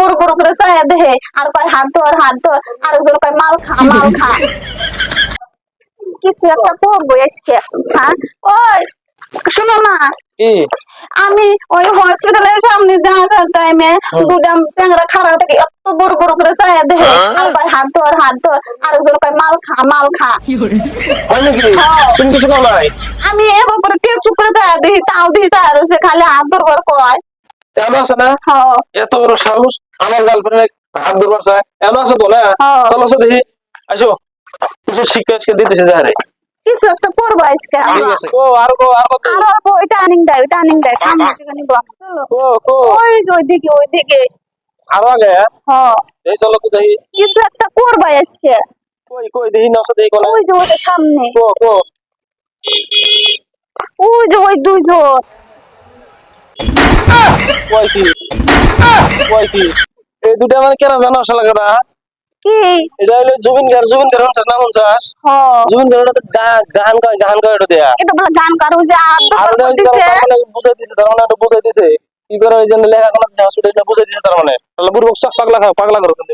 বড় বড় করে চায়া দেহে। আর কয় হাত ধর হাত ধর। আর একজন কয় মাল খা মাল খা। কিছু একটা করব আজকে হ্যাঁ? ওই শোনো না। আমি ওই হসপিটালের সামনে যাওয়ার টাইমে দুটা ট্যাংরা খারাপ থেকে এত বড় বড় করে চায়া দেহে। আর কয় হাত ধর হাত ধর। আর একজন কয় মাল খা মাল খা। তুমি কিছু আমি এবার করে তেল চুপ করে চায়া দিই তাও দিই তার সে খালি হাত ধরবার কয়। এমন আছে না? হ্যাঁ। এত বড় সাহস? আমার গার্লফ্রেন্ড হাত ধরবার চায় এমন আছে তো না? হ্যাঁ। চলো আসো দেখি। আসো কিছু শিক্ষা আজকে দিতেছে যাহারে কিছু একটা করব আজকে। ও আর কো আর কত আর অল্প ওই টার্নিং দেয় ওই টার্নিং দেয়। সামনে থেকে। কো কো। ওই যে ওইদিকে ওইদিকে। আরও আগে হ এই চলো তো দেখি। কিছু একটা করব আজকে। কই কই দেখি না দেখি কোন ওই যে ওদের সামনে। কো কো। ওই যে ওই দুইজন। কই কি এই দুটা মানে কেন জানো শালা এটা হলো জুবিন গার জুবিন গার হচ্ছে নাম হচ্ছাস জুবিন গার তো গান কয় গান কয় এটা দেয়া এটা বলে গান কারও যে আর ওটা মানে বুঝাই দিছে তার মানে এটা বুঝাই দিছে কি করে ওই জন্য লেখাপড়া যা শুধু এটা বুঝাই দিছে তার মানে তাহলে বুড়ো বক্স পাগলা খাও পাগলা করো কিন্তু